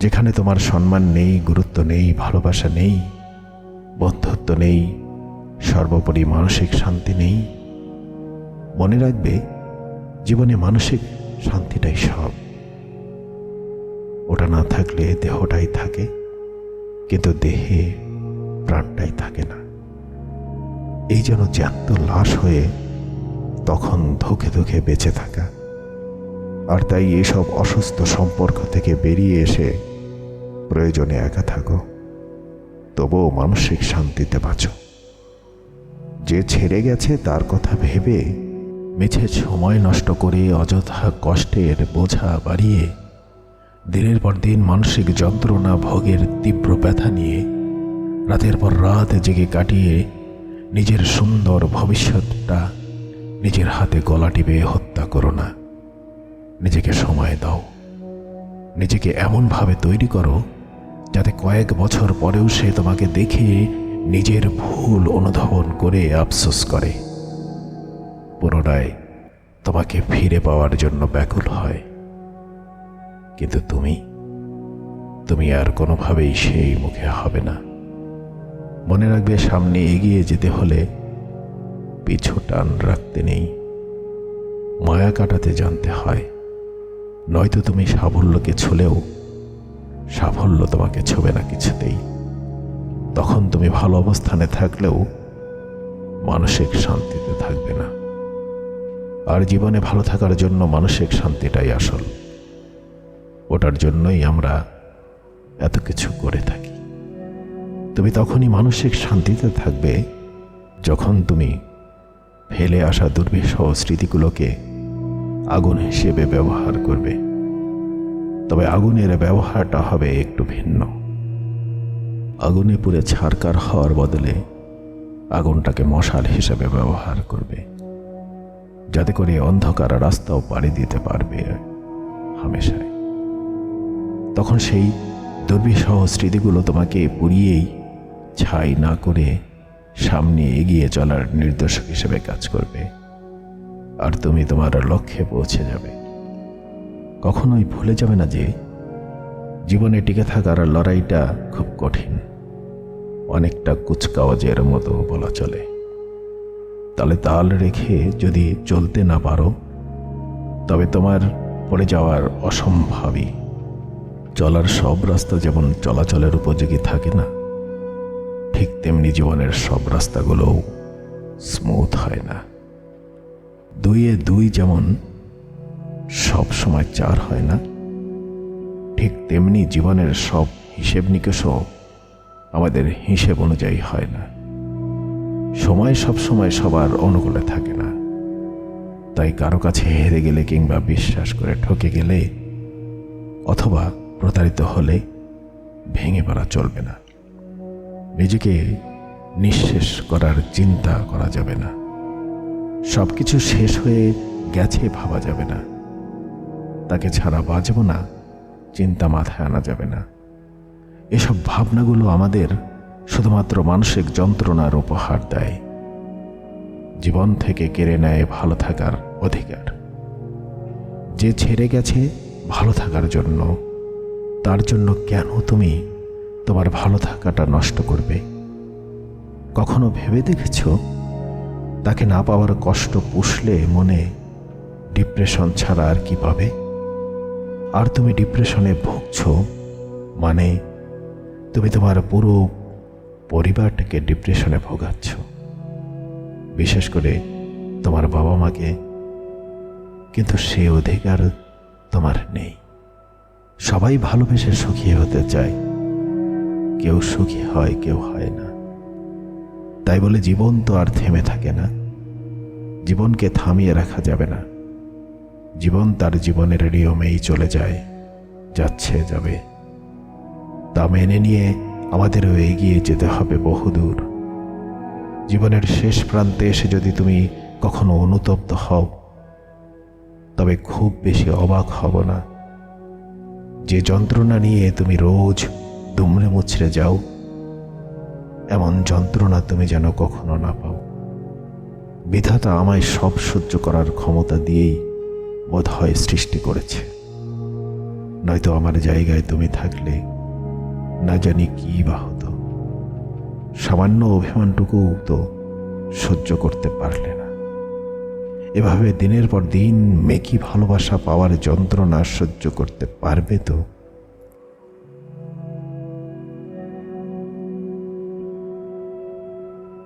যেখানে তোমার সম্মান নেই, গুরুত্ব নেই, ভালোবাসা নেই, বন্ধুত্ব নেই, সর্বোপরি মানসিক শান্তি নেই, মনে রাখবে জীবনে মানসিক শান্তিটাই সব। ওটা না থাকলে দেহটাই থাকে, কিন্তু দেহে প্রাণটাই থাকে না। এই যেন জ্যান্ত লাশ হয়ে তখন ধুকে ধুকে বেঁচে থাকা। আর তাই এসব অসুস্থ সম্পর্ক থেকে বেরিয়ে এসে প্রয়োজনে একা থাকো। তবুও মানসিক শান্তিতে বাঁচো। যে ছেড়ে গেছে তার কথা ভেবে মিছে সময় নষ্ট করে অযথা কষ্টের বোঝা বাড়িয়ে দিনের পর দিন মানসিক যন্ত্রণা ভোগের তীব্র ব্যথা নিয়ে রাতের পর রাত জেগে কাটিয়ে নিজের সুন্দর ভবিষ্যৎটা নিজের হাতে গলা টিপে হত্যা করো না। নিজেকে সময় দাও। নিজেকে এমনভাবে তৈরি করো যাতে কয়েক বছর পরেও সে তোমাকে দেখে নিজের ভুল অনুধাবন করে আফসোস করে। পুনরায় তোমাকে ফিরে পাওয়ার জন্য ব্যাকুল হয়। কিন্তু তুমি তুমি আর কোনোভাবেই সেই মুখে হবে না। মনে রাখবে সামনে এগিয়ে যেতে হলে পিছু টান রাখতে নেই। মায়া কাটাতে জানতে হয়। নয়তো তুমি সাফল্যকে ছুলেও সাফল্য তোমাকে ছোবে না কিছুতেই। তখন তুমি ভালো অবস্থানে থাকলেও মানসিক শান্তিতে থাকবে না। আর জীবনে ভালো থাকার জন্য মানসিক শান্তিটাই আসল। ওটার জন্যই আমরা এত কিছু করে থাকি। তুমি তখনই মানসিক শান্তিতে থাকবে যখন তুমি ফেলে আসা দুর্বিষহ স্মৃতিগুলোকে আগুন হিসেবে ব্যবহার করবে। তবে আগুনের ব্যবহারটা হবে একটু ভিন্ন। আগুনে পুড়ে ছারকার হওয়ার বদলে আগুনটাকে মশাল হিসেবে ব্যবহার করবে, যাতে করে অন্ধকার রাস্তাও পাড়ি দিতে পারবে হামেশায় তখন সেই দুর্বিষহ স্মৃতিগুলো তোমাকে পুড়িয়েই ছাই না করে সামনে এগিয়ে চলার নির্দেশক হিসেবে কাজ করবে, আর তুমি তোমার লক্ষ্যে পৌঁছে যাবে। কখনোই ভুলে যাবে না যে জীবনে টিকে থাকার লড়াইটা খুব কঠিন। অনেকটা কুচকাওয়াজের মতো বলা চলে। তালে তাল রেখে যদি চলতে না পারো, তবে তোমার পড়ে যাওয়ার অসম্ভাবী। চলার সব রাস্তা যেমন চলাচলের উপযোগী থাকে না, ঠিক তেমনি জীবনের সব রাস্তাগুলোও স্মুথ হয় না। দুইয়ে দুই যেমন সব সময় চার হয় না। ঠিক তেমনি জীবনের সব হিসেব নিকেশও আমাদের হিসেব অনুযায়ী হয় না। সময় সব সময় সবার অনুকূলে থাকে না। তাই কারও কাছে হেরে গেলে কিংবা বিশ্বাস করে ঠকে গেলে অথবা প্রতারিত হলে ভেঙে পড়া চলবে না। নিজেকে নিঃশেষ করার চিন্তা করা যাবে না। সব কিছু শেষ হয়ে গেছে ভাবা যাবে না। তাকে ছাড়া বাঁচব না, চিন্তা মাথায় আনা যাবে না। এসব ভাবনাগুলো আমাদের শুধুমাত্র মানসিক যন্ত্রণার উপহার দেয়। জীবন থেকে কেড়ে নেয় ভালো থাকার অধিকার। যে ছেড়ে গেছে ভালো থাকার জন্য, তার জন্য কেন তুমি তোমার ভালো থাকাটা নষ্ট করবে? কখনো ভেবে দেখেছ? তাকে না পাওয়ার কষ্ট পুষলে মনে ডিপ্রেশন ছাড়া আর কি পাবে? আর তুমি ডিপ্রেশনে ভুগছ মানে তুমি তোমার পুরো পরিবারটাকে ডিপ্রেশনে ভোগাচ্ছ। বিশেষ করে তোমার বাবা মাকে, কিন্তু সে অধিকার তোমার নেই। সবাই ভালোবেসে সুখী হতে চায়। কেউ সুখী হয়, কেউ হয় না। তাই বলে জীবন তো আর থেমে থাকে না। জীবনকে থামিয়ে রাখা যাবে না। জীবন তার জীবনের নিয়মেই চলে যায়, যাচ্ছে, যাবে। তা মেনে নিয়ে আমাদেরও এগিয়ে যেতে হবে বহুদূর। জীবনের শেষ প্রান্তে এসে যদি তুমি কখনো অনুতপ্ত হও, তবে খুব বেশি অবাক হব না। যে যন্ত্রণা নিয়ে তুমি রোজ দুমড়ে মুছড়ে যাও, এমন যন্ত্রণা তুমি যেন কখনো না পাও। বিধাতা আমায় সব সহ্য করার ক্ষমতা দিয়েই বোধ হয় সৃষ্টি করেছে। নয়তো আমার জায়গায় তুমি থাকলে না জানি কি বা হতো। সামান্য অভিমানটুকু তো সহ্য করতে পারলে না। এভাবে দিনের পর দিন মেকি ভালোবাসা পাওয়ার যন্ত্রণা সহ্য করতে পারবে তো?